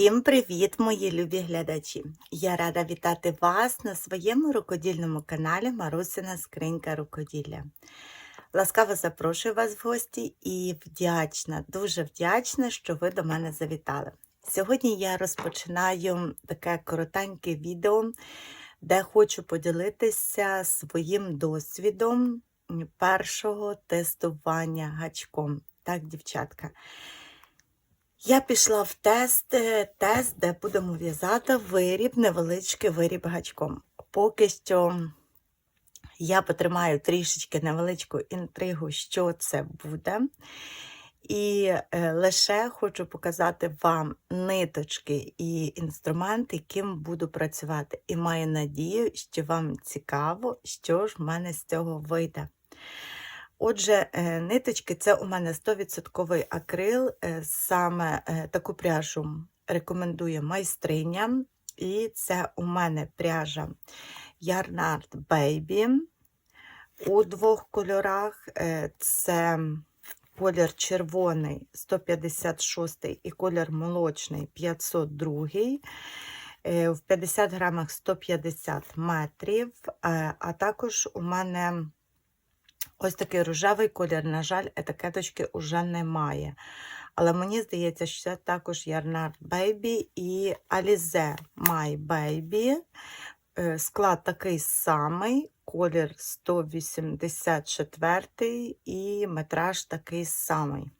Всім привіт, мої любі глядачі! Я рада вітати вас на своєму рукодільному каналі Марусина Скринька Рукоділля. Ласкаво запрошую вас в гості і вдячна, дуже вдячна, що ви до мене завітали. Сьогодні я розпочинаю таке коротеньке відео, де хочу поділитися своїм досвідом першого тестування гачком. Так, дівчатка. Я пішла в тест, е, тест, де будемо в'язати виріб, невеличкий виріб гачком. Поки що я потримаю трішечки невеличку інтригу, що це буде. І е, лише хочу показати вам ниточки і інструмент, яким буду працювати. І маю надію, що вам цікаво, що ж в мене з цього вийде. Отже, е, ниточки це у мене 100% акрил. е, Саме е, таку пряжу рекомендує майстриня. І це у мене пряжа Yarnard Baby у двох кольорах. Це колір червоний 156 і колір молочний 502. Е, В 50 грамах 150 метрів. А також у мене Ось такий рожевий колір, на жаль, етикеточки вже немає. Але мені здається, що це також Yarnard Baby і Alize My Baby. Е, Склад такий самий, колір 184 і метраж такий самий.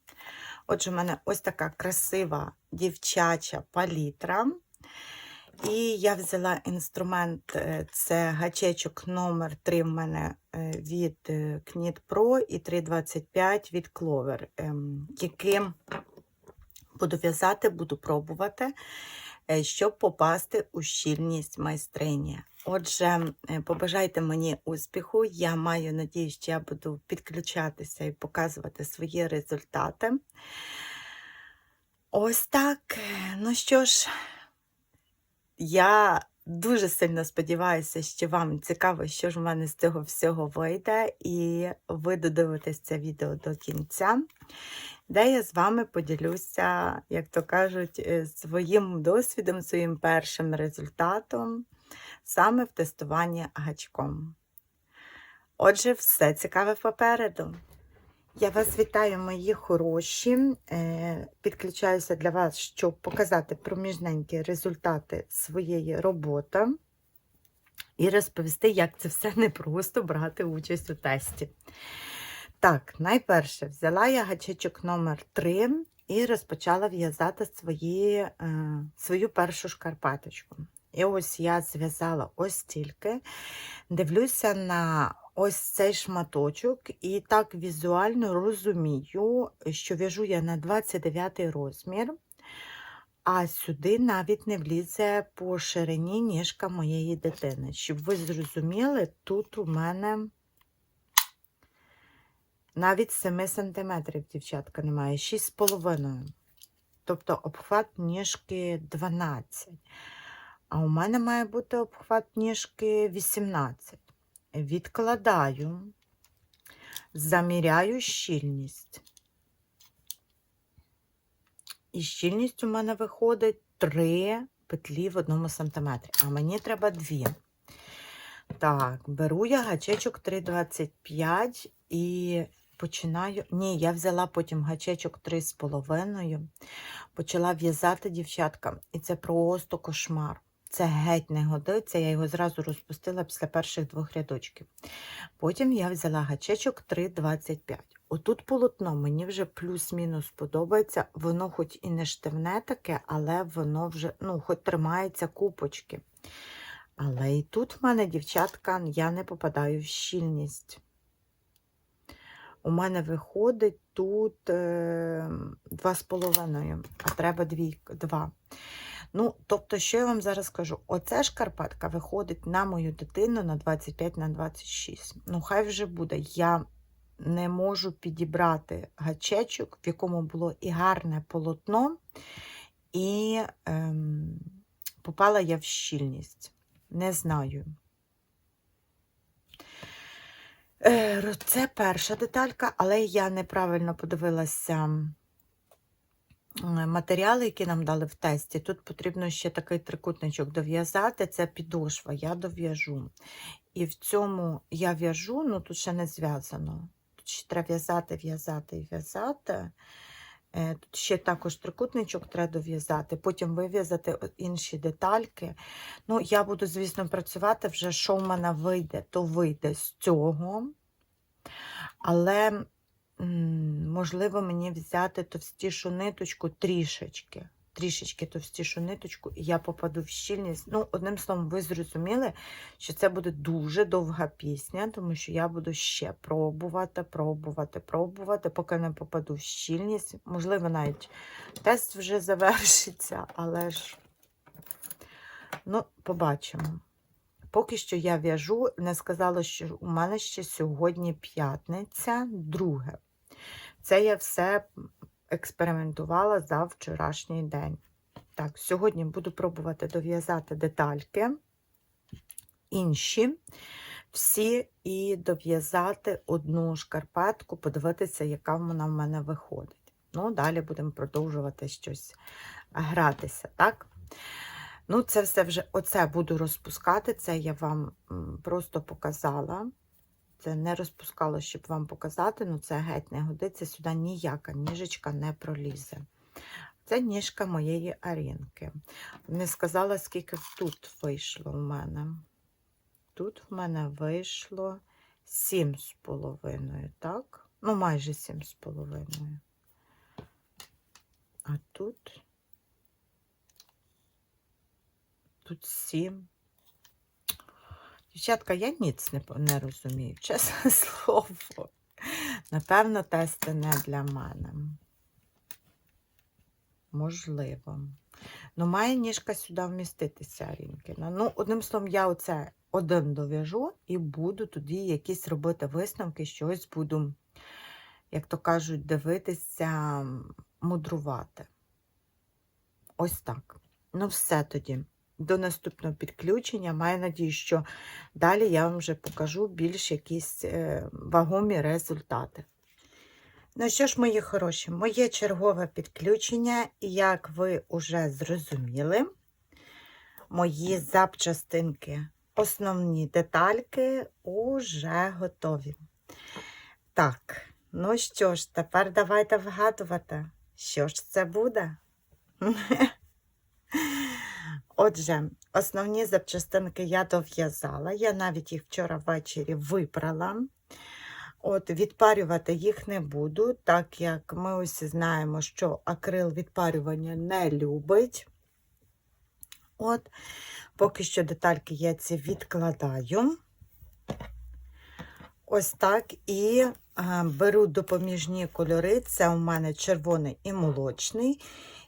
Отже, в мене ось така красива дівчача палітра. І я взяла інструмент, е, це гачечок номер 3 в мене е, від е, Knit Pro і 325 від Clover, ем, яким буду в'язати, буду пробувати, щоб попасти у щільність майстрині. Отже, побажайте мені успіху. Я маю надію, що я буду підключатися і показувати свої результати. Ось так. Ну що ж, я дуже сильно сподіваюся, що вам цікаво, що ж в мене з цього всього вийде, і ви додивитесь це відео до кінця, де я з вами поділюся, як то кажуть, е, своїм досвідом, своїм першим результатом саме в тестуванні гачком. Отже, все цікаве попереду. Я вас вітаю, мої хороші. Е, Підключаюся для вас, щоб показати проміжненькі результати своєї роботи і розповісти, як це все непросто брати участь у тесті. Так, найперше взяла я гачечок номер 3 і розпочала в'язати свої, е, свою першу шкарпеточку. І ось я зв'язала ось стільки, дивлюся на ось цей шматочок, і так візуально розумію, що в'яжу я на 29 розмір, а сюди навіть не влізе по ширині ніжка моєї дитини. Щоб ви зрозуміли, тут у мене навіть 7 см, дівчатка, немає, 6,5. Тобто обхват ніжки 12. А у мене має бути обхват ніжки 18. Відкладаю, заміряю щільність. І щільність у мене виходить 3 петлі в одному сантиметрі, а мені треба 2. Так, беру я гачечок 3,25 і починаю. Ні, я взяла потім гачечок 3,5, почала в'язати дівчатка, і це просто кошмар. Це геть не годиться, я його зразу розпустила після перших двох рядочків. Потім я взяла гачечок 3,25. Отут полотно мені вже плюс-мінус подобається. Воно хоч і не штивне таке, але воно вже, ну, хоч тримається купочки. Але і тут в мене, дівчатка, я не попадаю в щільність. У мене виходить тут е, 2,5, а треба 2. Ну, тобто, що я вам зараз скажу? Оця шкарпетка виходить на мою дитину на 25 на 26. Ну, хай вже буде. Я не можу підібрати гачечок, в якому було і гарне полотно, і ем, попала я в щільність. Не знаю. Е, Це перша деталька, але я неправильно подивилася матеріали, які нам дали в тесті. Тут потрібно ще такий трикутничок дов'язати. Це підошва, я дов'яжу. І в цьому я в'яжу, ну тут ще не зв'язано. Тут ще треба в'язати, в'язати і в'язати. Е, Тут ще також трикутничок треба дов'язати, потім вив'язати інші детальки. Ну, я буду, звісно, працювати вже, що в мене вийде, то вийде з цього. Але, можливо, мені взяти товстішу ниточку трішечки. Трішечки товстішу ниточку, і я попаду в щільність. Ну, одним словом, ви зрозуміли, що це буде дуже довга пісня, тому що я буду ще пробувати, пробувати, пробувати, поки не попаду в щільність. Можливо, навіть тест вже завершиться, але ж, ну, побачимо. Поки що я в'яжу, не сказала, що у мене ще сьогодні п'ятниця, друге. Це я все експериментувала за вчорашній день. Так, сьогодні буду пробувати дов'язати детальки, інші всі, і дов'язати одну шкарпетку, подивитися, яка вона в мене виходить. Ну, далі будемо продовжувати щось гратися, так? Ну, це все вже оце буду розпускати. Це я вам просто показала. Це не розпускала, щоб вам показати, ну це геть не годиться. Сюди ніяка ніжечка не пролізе. Це ніжка моєї арінки. Не сказала, скільки тут вийшло у мене. Тут в мене вийшло сім з половиною, так? Ну, майже сім з половиною. А тут тут сім. Дівчатка, я ніц не, не розумію, чесне слово. Напевно, тести не для мене. Можливо. Ну, має ніжка сюди вміститися, Арінкіна. Ну, одним словом, я оце один дов'яжу і буду тоді якісь робити висновки, щось буду, як то кажуть, дивитися, мудрувати. Ось так. Ну, все тоді. До наступного підключення. Маю надію, що далі я вам вже покажу більш якісь е, вагомі результати. Ну що ж, мої хороші, моє чергове підключення, як ви вже зрозуміли, мої запчастинки, основні детальки уже готові. Так, ну що ж, тепер давайте вгадувати, що ж це буде. Отже, основні запчастинки я дов'язала. Я навіть їх вчора ввечері випрала. От, відпарювати їх не буду, так як ми усі знаємо, що акрил відпарювання не любить. От, поки що детальки я ці відкладаю. Ось так. І е, беру допоміжні кольори. Це у мене червоний і молочний.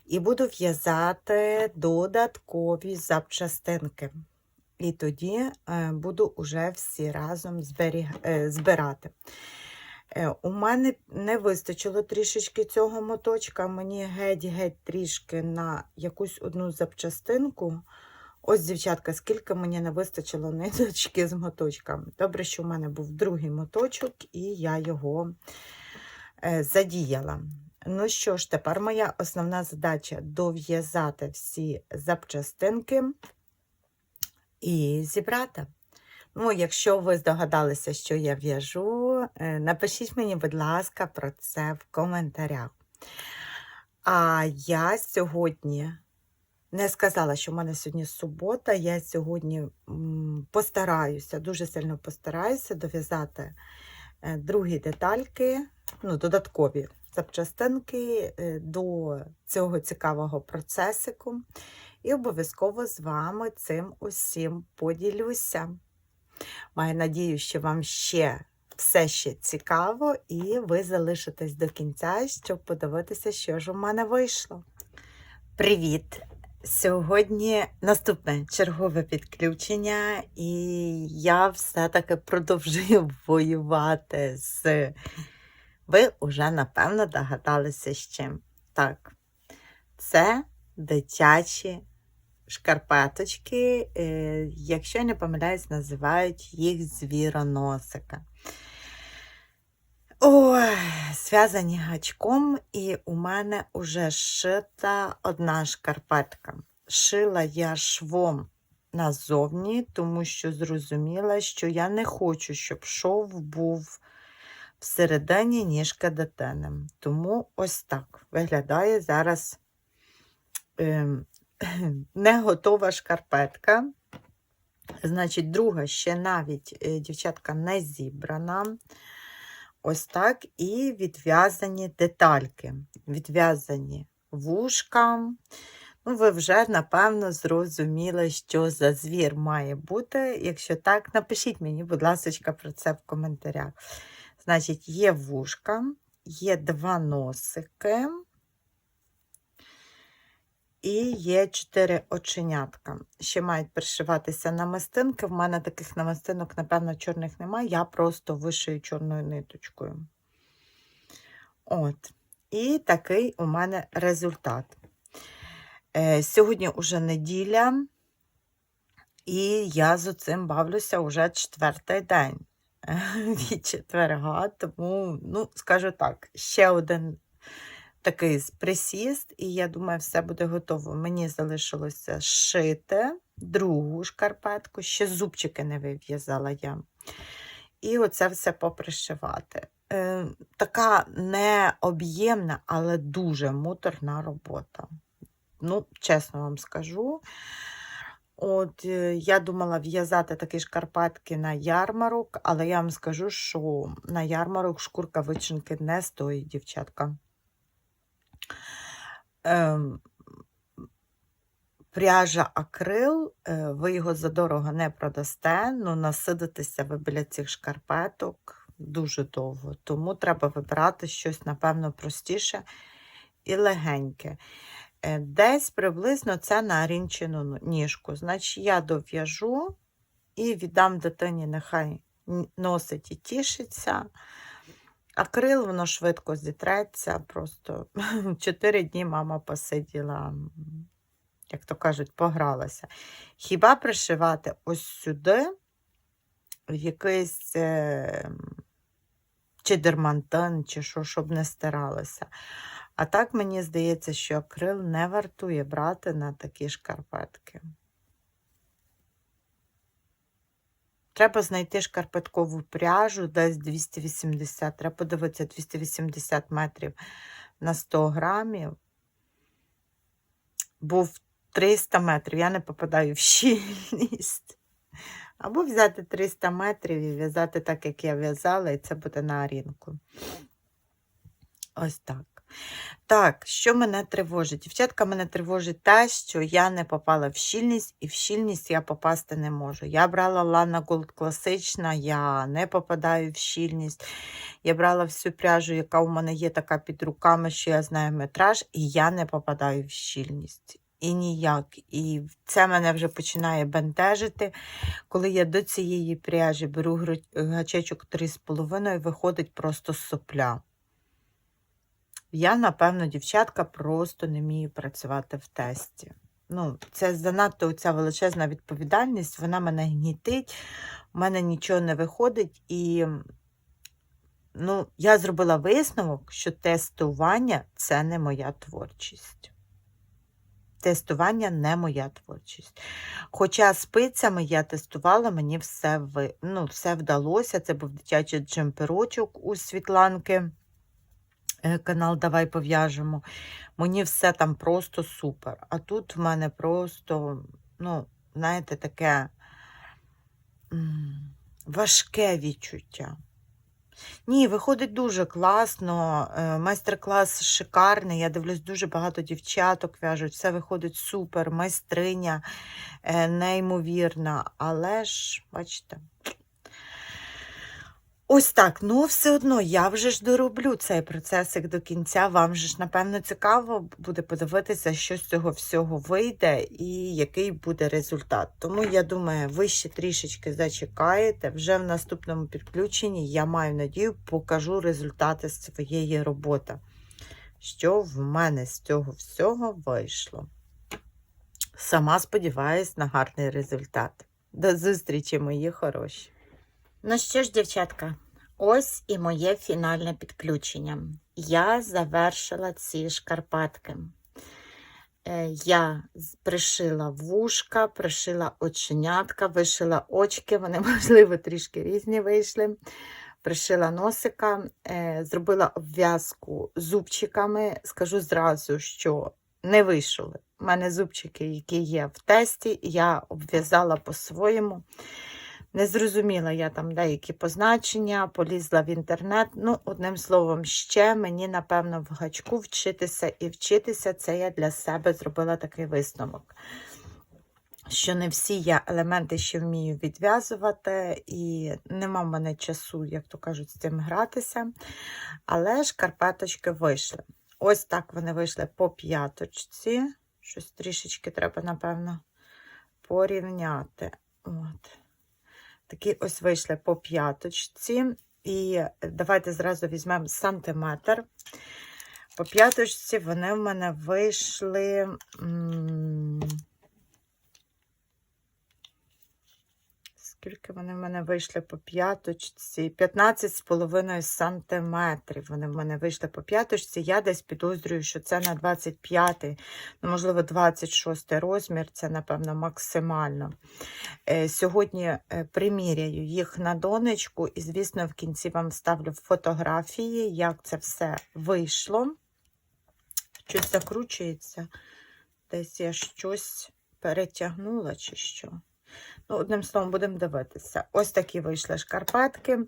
І буду в'язати додаткові запчастинки. І тоді е, буду уже всі разом е, збирати. Е, у мене не вистачило трішечки цього моточка. Мені геть-геть трішки на якусь одну запчастинку. Ось, дівчатка, скільки мені не вистачило ниточки з моточками. Добре, що в мене був другий моточок, і я його задіяла. Ну що ж, тепер моя основна задача дов'язати всі запчастинки і зібрати. Ну, якщо ви здогадалися, що я в'яжу, е, напишіть мені, будь ласка, про це в коментарях. А я сьогодні не сказала, що в мене сьогодні субота. Я сьогодні постараюся, дуже сильно постараюся дов'язати е, другі детальки, ну, додаткові запчастинки е, до цього цікавого процесику. І обов'язково з вами цим усім поділюся. Маю надію, що вам ще все ще цікаво, і ви залишитесь до кінця, щоб подивитися, що ж у мене вийшло. Привіт! Сьогодні наступне чергове підключення, і я все-таки продовжую воювати з. Ви вже, напевно, догадалися з чим. Так, це дитячі шкарпеточки, е, якщо я не помиляюсь, називають їх звіроносика. Ой, зв'язані гачком, і у мене уже шита одна шкарпетка. Шила я швом назовні, тому що зрозуміла, що я не хочу, щоб шов був всередині ніжка дитини. Тому ось так виглядає зараз ем, не готова шкарпетка. Значить, друга ще навіть е, дівчатка не зібрана. Ось так, і відв'язані детальки, відв'язані вушка. Ну, ви вже, напевно, зрозуміли, що за звір має бути. Якщо так, напишіть мені, будь ласка, про це в коментарях. Значить, є вушка, є два носики і є чотири оченятка. Ще мають пришиватися намистинки. В мене таких намистинок, напевно, чорних немає. Я просто вишию чорною ниточкою. От. І такий у мене результат. Е, Сьогодні уже неділя, і я з цим бавлюся вже четвертий день від четверга, тому, ну, скажу так, ще один такий присіст, і я думаю, все буде готово. Мені залишилося шити другу шкарпетку, ще зубчики не вив'язала я. І оце все попришивати. Е, така необ'ємна, але дуже муторна робота. Ну, чесно вам скажу. От е, я думала в'язати такі шкарпетки на ярмарок, але я вам скажу, що на ярмарок шкурка вичинки не стоїть, дівчатка. Ем, пряжа акрил, е, ви його задорого не продасте, ну насидитеся ви біля цих шкарпеток дуже довго. Тому треба вибирати щось, напевно, простіше і легеньке. Е, Десь приблизно це на рінчину ну, ніжку. Значить, я дов'яжу і віддам дитині, нехай носить і тішиться. Акрил, воно швидко зітреться. Просто 4 дні мама посиділа, як то кажуть, погралася. Хіба пришивати ось сюди якийсь е, чи дермантин, чи що, щоб не стиралося. А так мені здається, що акрил не вартує брати на такі шкарпетки. Треба знайти шкарпеткову пряжу десь 280, треба подивитися 280 метрів на 100 грамів. Був 300 метрів, я не попадаю в щільність. Або взяти 300 метрів і в'язати так, як я в'язала, і це буде на арінку. Ось так. Так, що мене тривожить? Дівчатка, мене тривожить те, що я не попала в щільність, і в щільність я попасти не можу. Я брала Lana Gold класична, я не попадаю в щільність. Я брала всю пряжу, яка у мене є така під руками, що я знаю метраж, і я не попадаю в щільність. І ніяк. І це мене вже починає бентежити. Коли я до цієї пряжі беру гачечок 3,5, виходить просто сопля. Я, напевно, дівчатка, просто не вмію працювати в тесті. Ну, це занадто ця величезна відповідальність, вона мене гнітить, в мене нічого не виходить. І ну, я зробила висновок, що тестування це не моя творчість. Тестування не моя творчість. Хоча спицями я тестувала, мені все, ви... ну, все вдалося. Це був дитячий джемперочок у Світланки канал Давай пов'яжемо. Мені все там просто супер. А тут в мене просто, ну, знаєте, таке важке відчуття. Ні, виходить дуже класно. е, Майстер-клас шикарний. Я дивлюсь, дуже багато дівчаток в'яжуть. Все виходить супер, майстриня е, неймовірна. Але ж, бачите. Ось так, ну все одно я вже ж дороблю цей процесик до кінця. Вам же ж, напевно, цікаво буде подивитися, що з цього всього вийде і який буде результат. Тому я думаю, ви ще трішечки зачекаєте. Вже в наступному підключенні я маю надію, покажу результати своєї роботи. Що в мене з цього всього вийшло. Сама сподіваюсь на гарний результат. До зустрічі, мої хороші. Ну що ж, дівчатка, Ось і моє фінальне підключення. Я завершила ці шкарпетки. Е, Я пришила вушка, пришила оченятка, вишила очки, вони, можливо, трішки різні вийшли. Пришила носика, е, зробила обв'язку зубчиками. Скажу зразу, що не вийшли. У мене зубчики, які є в тесті, я обв'язала по-своєму. Не зрозуміла я там деякі позначення, полізла в інтернет. Ну, одним словом, ще мені, напевно, в гачку вчитися і вчитися. Це я для себе зробила такий висновок. Що не всі я елементи ще вмію відв'язувати, і нема в мене часу, як то кажуть, з цим гратися. Але шкарпеточки вийшли. Ось так вони вийшли по п'яточці. Щось трішечки треба, напевно, порівняти. От. Такі ось вийшли по п'яточці. І давайте зразу візьмемо сантиметр. По п'яточці вони в мене вийшли. Скільки вони в мене вийшли по п'яточці? 15,5 сантиметрів. Вони в мене вийшли по п'яточці. Я десь підозрюю, що це на 25, ну, можливо, 26 розмір, це, напевно, максимально. Е, Сьогодні е, приміряю їх на донечку, і, звісно, в кінці вам ставлю фотографії, як це все вийшло. Щось закручується. Десь я щось перетягнула чи що. Ну, одним словом, будемо дивитися. Ось такі вийшли шкарпетки.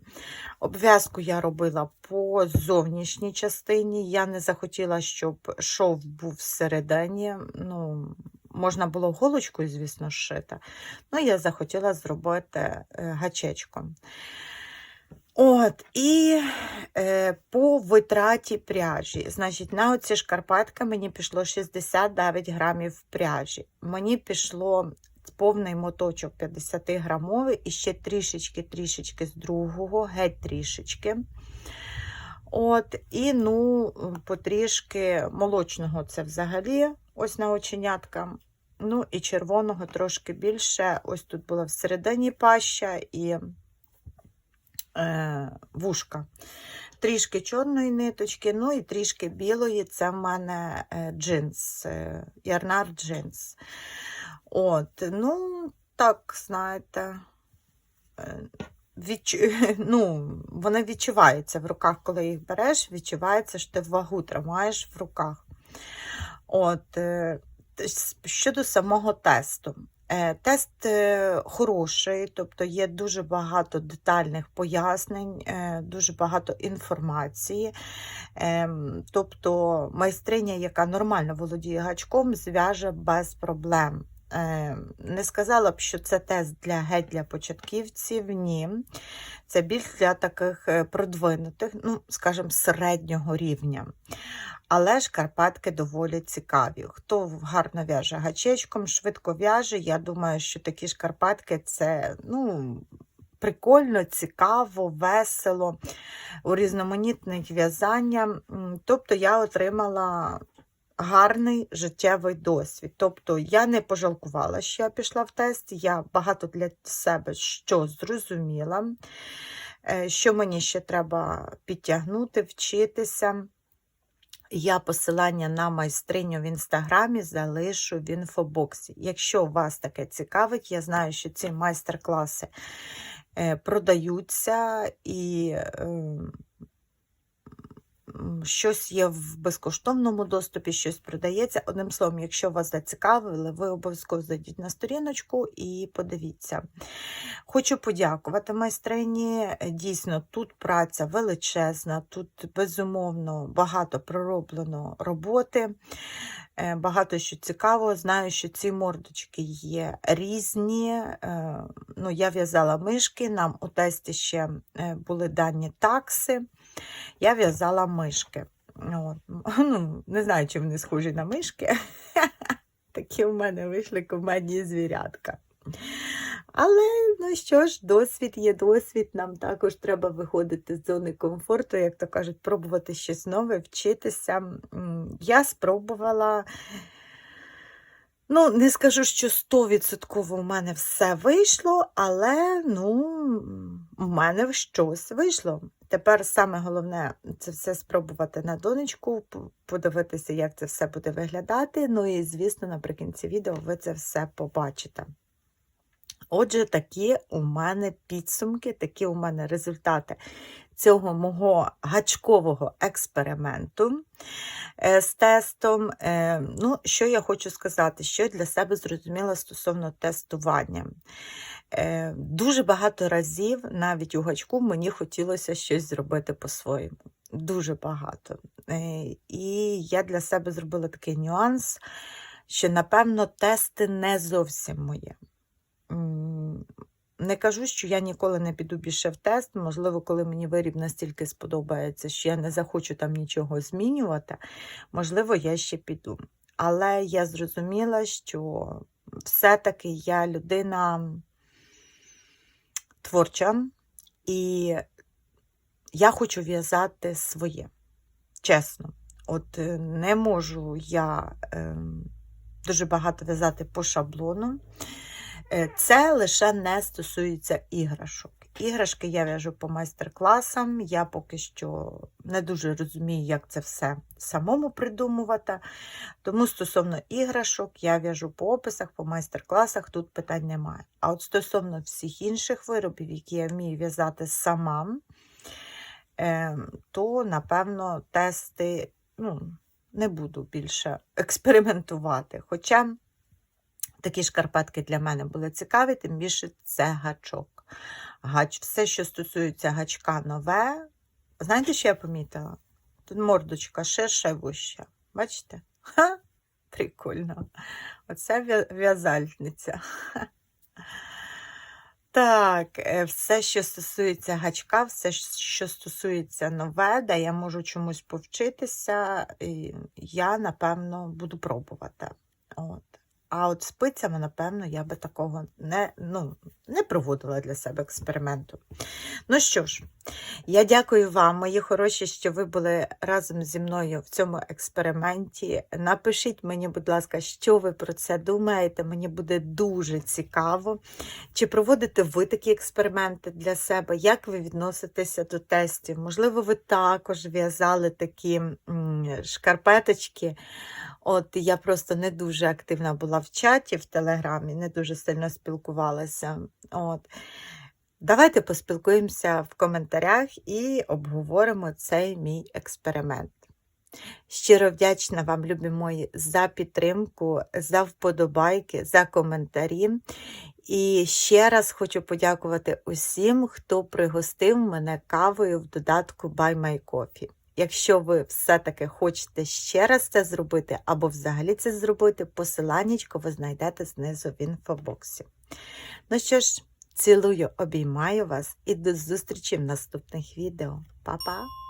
Обв'язку я робила по зовнішній частині. Я не захотіла, щоб шов був всередині. Ну, можна було голочкою, звісно, шити. Ну, я захотіла зробити е, гачечком. От, і е, по витраті пряжі. Значить, на оці шкарпетки мені пішло 69 грамів пряжі. Мені пішло повний моточок 50 грамовий і ще трішечки-трішечки з другого, геть трішечки. От, і ну, потрішки молочного це взагалі, ось на оченятка. Ну, і червоного трошки більше. Ось тут була всередині паща і е, вушка. Трішки чорної ниточки, ну і трішки білої. Це в мене е, джинс, е, ярнар джинс. От, ну, так, знаєте, е, відчу... ну, вони відчуваються в руках, коли їх береш, відчувається, що ти вагу тримаєш в руках. От, е, щодо самого тесту. Е, Тест хороший, тобто є дуже багато детальних пояснень, дуже багато інформації. Ем, Тобто майстриня, яка нормально володіє гачком, зв'яже без проблем. Ем, Не сказала б, що це тест для геть для початківців, ні. Це більш для таких е, продвинутих, ну, скажімо, середнього рівня. Але шкарпетки доволі цікаві. Хто гарно в'яже гачечком, швидко в'яже, я думаю, що такі шкарпетки це ну, прикольно, цікаво, весело, урізноманітне в'язання. Тобто я отримала гарний життєвий досвід. Тобто я не пожалкувала, що я пішла в тест, я багато для себе що зрозуміла, е, що мені ще треба підтягнути, вчитися. Я посилання на майстриню в інстаграмі залишу в інфобоксі. Якщо вас таке цікавить, я знаю, що ці майстер-класи е, продаються і е, м, щось є в безкоштовному доступі, щось продається. Одним словом, якщо вас зацікавили, ви обов'язково зайдіть на сторіночку і подивіться. Хочу подякувати майстрині. Дійсно, тут праця величезна, тут безумовно багато пророблено роботи, е, багато що цікавого. Знаю, що ці мордочки є різні. Е, Ну, я в'язала мишки, нам у тесті ще е, були дані такси. Я в'язала мишки. От. Ну, не знаю, чи вони схожі на мишки. Такі в мене вийшли комедні звірятка. Але ну що ж, досвід є досвід. Нам також треба виходити з зони комфорту, як то кажуть, пробувати щось нове, вчитися. Я спробувала. Ну, не скажу, що 100% у мене все вийшло, але ну, у мене щось вийшло. Тепер саме головне це все спробувати на донечку, подивитися, як це все буде виглядати. Ну і, звісно, наприкінці відео ви це все побачите. Отже, такі у мене підсумки, такі у мене результати цього мого гачкового експерименту е, з тестом. Е, Ну, що я хочу сказати, що я для себе зрозуміла стосовно тестування. Е, Дуже багато разів навіть у гачку мені хотілося щось зробити по-своєму. Дуже багато. Е, І я для себе зробила такий нюанс, що, напевно, тести не зовсім моє. Не кажу, що я ніколи не піду більше в тест. Можливо, коли мені виріб настільки сподобається, що я не захочу там нічого змінювати, можливо, я ще піду. Але я зрозуміла, що все-таки я людина творча, і я хочу в'язати своє. Чесно. От е, не можу я е, дуже багато в'язати по шаблону. Е, Це лише не стосується іграшок. Іграшки я в'яжу по майстер-класам. Я поки що не дуже розумію, як це все самому придумувати. Тому стосовно іграшок, я в'яжу по описах, по майстер-класах, тут питань немає. А от стосовно всіх інших виробів, які я вмію в'язати сама, ем, то, напевно, тести ну, не буду більше експериментувати. Хоча такі шкарпетки для мене були цікаві, тим більше це гачок. Гач, все, що стосується гачка нове, знаєте, що я помітила? Тут мордочка ширша і. Бачите? Ха! Прикольно. Оце в'я- в'язальниця. Так, е, все, що стосується гачка, все, що стосується нове, де я можу чомусь повчитися, і я, напевно, буду пробувати. От. А от спицями, напевно, я би такого не, ну, не проводила для себе експерименту. Ну що ж, я дякую вам, мої хороші, що ви були разом зі мною в цьому експерименті. Напишіть мені, будь ласка, що ви про це думаєте. Мені буде дуже цікаво. Чи проводите ви такі експерименти для себе? Як ви відноситеся до тестів? Можливо, ви також в'язали такі м, шкарпеточки. От я просто не дуже активна була в чаті в Телеграмі, не дуже сильно спілкувалася. От. Давайте поспілкуємося в коментарях і обговоримо цей мій експеримент. Щиро вдячна вам, любі мої, за підтримку, за вподобайки, за коментарі. І ще раз хочу подякувати усім, хто пригостив мене кавою в додатку Buy My Coffee. Якщо ви все-таки хочете ще раз це зробити, або взагалі це зробити, посиланнячко ви знайдете знизу в інфобоксі. Ну що ж, цілую, обіймаю вас і до зустрічі в наступних відео. Па-па!